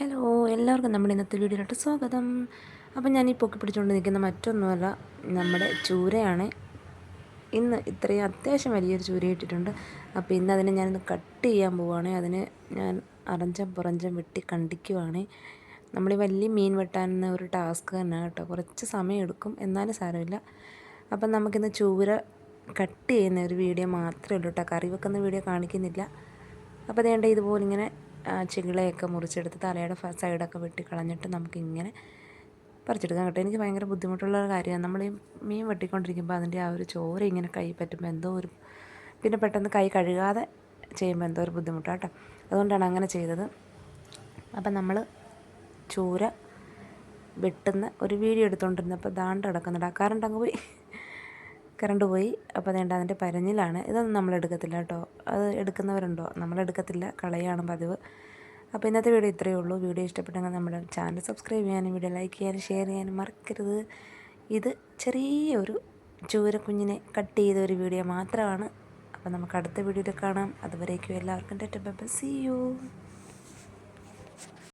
Hello എല്ലാവർക്കും നമ്മുടെ ഇന്നത്തെ വീഡിയോയിലോട്ട് സ്വാഗതം. അപ്പം ഞാൻ പൊക്കി പിടിച്ചുകൊണ്ട് നിൽക്കുന്ന മറ്റൊന്നുമല്ല നമ്മുടെ ചൂരയാണ്. ഇന്ന് ഇത്രയും അത്യാവശ്യം വലിയൊരു ചൂര ഇട്ടിട്ടുണ്ട്. അപ്പോൾ ഇന്ന് അതിനെ ഞാനിന്ന് കട്ട് ചെയ്യാൻ പോവുകയാണ് അതിന് ഞാൻ അറഞ്ചം പുറഞ്ചം വെട്ടി കണ്ടിക്കുവാണ്. നമ്മൾ ഈ വലിയ മീൻ വെട്ടാൻ ഒരു ടാസ്ക് തന്നെ കേട്ടോ. കുറച്ച് സമയം എടുക്കും എന്നാലും സാരമില്ല. അപ്പം നമുക്കിന്ന് ചൂര കട്ട് ചെയ്യുന്ന ഒരു വീഡിയോ മാത്രമേ ഉള്ളൂ കേട്ടോ. കറി വെക്കുന്ന വീഡിയോ കാണിക്കുന്നില്ല. അപ്പോൾ അതേണ്ട ഇതുപോലെ ഇങ്ങനെ ചികിളയൊക്കെ മുറിച്ചെടുത്ത് തലയുടെ സൈഡൊക്കെ വെട്ടി കളഞ്ഞിട്ട് നമുക്കിങ്ങനെ പറിച്ചെടുക്കാൻ കേട്ടോ. എനിക്ക് ഭയങ്കര ബുദ്ധിമുട്ടുള്ള ഒരു കാര്യമാണ്. നമ്മൾ ഈ മീൻ വെട്ടിക്കൊണ്ടിരിക്കുമ്പോൾ അതിന്റെ ആ ഒരു ചോര ഇങ്ങനെ കൈ പറ്റുമ്പോൾ എന്തോ ഒരു പിന്നെ പെട്ടെന്ന് കൈ കഴുകാതെ ചെയ്യുമ്പോൾ എന്തോ ഒരു ബുദ്ധിമുട്ടാണ് കേട്ടോ. അതുകൊണ്ടാണ് അങ്ങനെ ചെയ്തത്. അപ്പം നമ്മൾ ചൂര വെട്ടുന്ന ഒരു വീഡിയോ എടുത്തുകൊണ്ടിരുന്നപ്പോൾ ദാണ്ട് കിടക്കുന്നുണ്ട് ആ കറണ്ട് അങ്ങ് പോയി. കറണ്ട് പോയി. അപ്പോൾ അതേണ്ട അതിന്റെ പരഞ്ഞിലാണ് ഇതൊന്നും നമ്മൾ എടുക്കത്തില്ല കേട്ടോ. അത് എടുക്കുന്നവരുണ്ടോ? നമ്മൾ എടുക്കത്തില്ല. കളയാണ് പതിവ്. അപ്പോൾ ഇന്നത്തെ വീഡിയോ ഇത്രയേ ഉള്ളൂ. വീഡിയോ ഇഷ്ടപ്പെട്ടെങ്കിൽ നമ്മുടെ ചാനൽ സബ്സ്ക്രൈബ് ചെയ്യാനും വീഡിയോ ലൈക്ക് ചെയ്യാനും ഷെയർ ചെയ്യാനും മറക്കരുത്. ഇത് ചെറിയൊരു ചൂരക്കുഞ്ഞിനെ കട്ട് ചെയ്ത ഒരു വീഡിയോ മാത്രമാണ്. അപ്പോൾ നമുക്ക് അടുത്ത വീഡിയോയിൽ കാണാം. അതുവരേക്കും എല്ലാവർക്കും ടെറ്റ് സി യു